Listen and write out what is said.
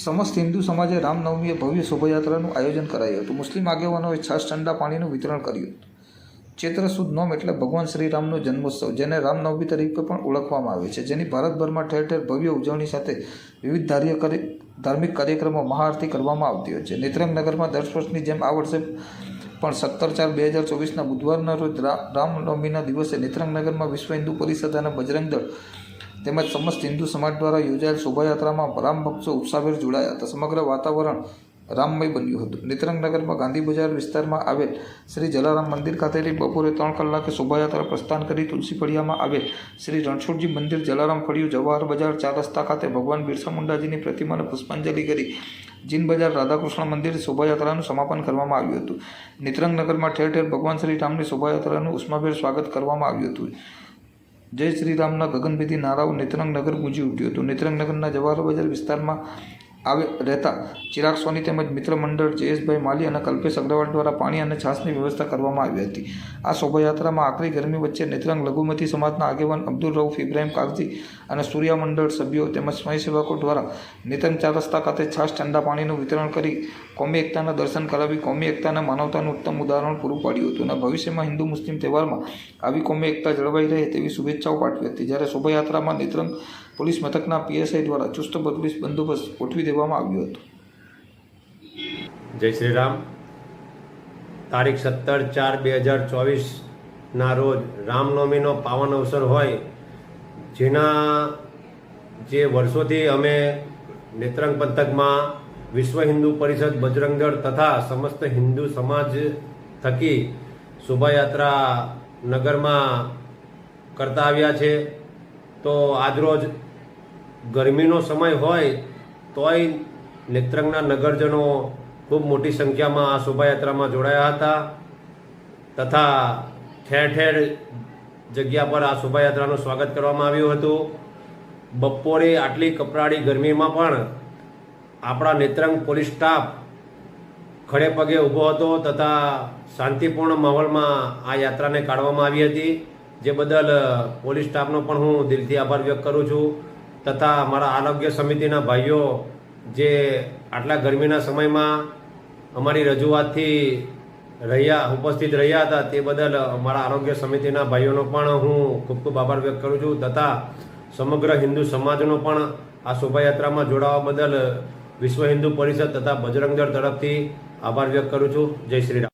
સમસ્ત હિન્દુ સમાજે રામનવમીએ ભવ્ય શોભાયાત્રાનું આયોજન કરાયું હતું. મુસ્લિમ આગેવાનોએ છાશ ઠંડા પાણીનું વિતરણ કર્યું હતું. ચૈત્ર સુદ નોમ એટલે ભગવાન શ્રી રામનો જન્મોત્સવ, જેને રામનવમી તરીકે પણ ઓળખવામાં આવે છે, જેની ભારતભરમાં ઠેર ઠેર ભવ્ય ઉજવણી સાથે વિવિધ ધાર્ય ધાર્મિક કાર્યક્રમો મહાઆરતી કરવામાં આવતી હોય છે. નેત્રંગનગરમાં દર વર્ષની જેમ આ વર્ષે પણ સત્તર ચાર બે હજાર ચોવીસના બુધવારના રોજ રામનવમીના દિવસે નેત્રંગનગરમાં વિશ્વ હિન્દુ પરિષદ અને બજરંગ તેમજ સમસ્ત હિન્દુ સમાજ દ્વારા યોજાયેલ શોભાયાત્રામાં રામ ભક્તો ઉત્સાહભેર જોડાયા હતા. સમગ્ર વાતાવરણ રામમય બન્યું હતું. નેત્રંગનગરમાં ગાંધી બજાર વિસ્તારમાં આવેલ શ્રી જલારામ મંદિર ખાતેથી બપોરે ત્રણ કલાકે શોભાયાત્રા પ્રસ્થાન કરી તુલસી ફળિયામાં આવેલ શ્રી રણછોડજી મંદિર જલારામ ફળિયું જવાહર બજાર ચાર રસ્તા ખાતે ભગવાન બિરસા મુંડાજીની પ્રતિમાને પુષ્પાંજલિ કરી જીન બજાર રાધાકૃષ્ણ મંદિર શોભાયાત્રાનું સમાપન કરવામાં આવ્યું હતું. નેત્રંગનગરમાં ઠેર ઠેર ભગવાન શ્રી રામની શોભાયાત્રાનું ઉષ્માભેર સ્વાગત કરવામાં આવ્યું હતું. જય શ્રી રામના ગગનભેદી નારાઓ નેત્રંગ નગર ગુંજી ઉઠ્યું હતું. નેત્રંગ નગરના જવાહર બજાર વિસ્તારમાં આવે, રહેતા. ચિરાગ સોની તેમજ મિત્ર મંડળ જયેશભાઈ માલી અને કલ્પેશ અગ્રવાલ દ્વારા પાણી અને છાસની વ્યવસ્થા કરવામાં આવી હતી. આ શોભાયાત્રામાં આકરી ગરમી વચ્ચે નેત્રંગ લઘુમતી સમાજના આગેવાન અબ્દુલ રઉફ, ઇબ્રાહીમ કાગજી અને સૂર્યા મંડળ સભ્યો તેમજ સ્વયંસેવકો દ્વારા નેત્રંગ ચાર રસ્તા ખાતે છાશ, ઠંડા પાણીનું વિતરણ કરી કોમી એકતાના દર્શન કરાવી કોમી એકતાના માનવતાનું ઉત્તમ ઉદાહરણ પૂરું પાડ્યું હતું અને ભવિષ્યમાં હિન્દુ મુસ્લિમ તહેવારમાં આવી કોમી એકતા જળવાઈ રહે તેવી શુભેચ્છાઓ પાઠવી હતી. જ્યારે શોભાયાત્રામાં નેત્રંગ પોલીસ મથકના પીએસઆઈ દ્વારા ચુસ્ત પોલીસ બંદોબસ્ત ગોઠવી દેવામાં આવ્યો હતો. જય શ્રી રામ. તારીખ સત્તર ચાર બે હજાર ચોવીસના રોજ રામનવમીનો પાવન અવસર હોય, જેના જે વર્ષોથી અમે નેત્રંગ પંથકમાં વિશ્વ હિન્દુ પરિષદ બજરંગ તથા સમસ્ત હિન્દુ સમાજ થકી શોભાયાત્રા નગરમાં કરતા આવ્યા છે. તો આજરોજ ગરમીનો સમય હોય તોય નેત્રંગના નગરજનો ખૂબ મોટી સંખ્યામાં આ શોભાયાત્રામાં જોડાયા હતા તથા ઠેર ઠેર જગ્યા પર આ શોભાયાત્રાનું સ્વાગત કરવામાં આવ્યું હતું. બપોરે આટલી કપરાળી ગરમીમાં પણ આપણા નેત્રંગ પોલીસ સ્ટાફ ખડે પગે ઊભો હતો તથા શાંતિપૂર્ણ માહોલમાં આ યાત્રાને કાઢવામાં આવી હતી. જે બદલ પોલીસ સ્ટાફનો પણ હું દિલથી આભાર વ્યક્ત કરું છું. તથા મારા આરોગ્ય સમિતિના ભાઈઓ જે આટલા ગરમીના સમયમાં અમારી રજૂઆતથી રહ્યા, ઉપસ્થિત રહ્યા હતા, તે બદલ અમારા આરોગ્ય સમિતિના ભાઈઓનો પણ હું ખૂબ ખૂબ આભાર વ્યક્ત કરું છું તથા સમગ્ર હિન્દુ સમાજનો પણ આ શોભાયાત્રામાં જોડાવા બદલ વિશ્વ હિન્દુ પરિષદ તથા બજરંગ દળ તરફથી આભાર વ્યક્ત કરું છું. જય શ્રી રામ.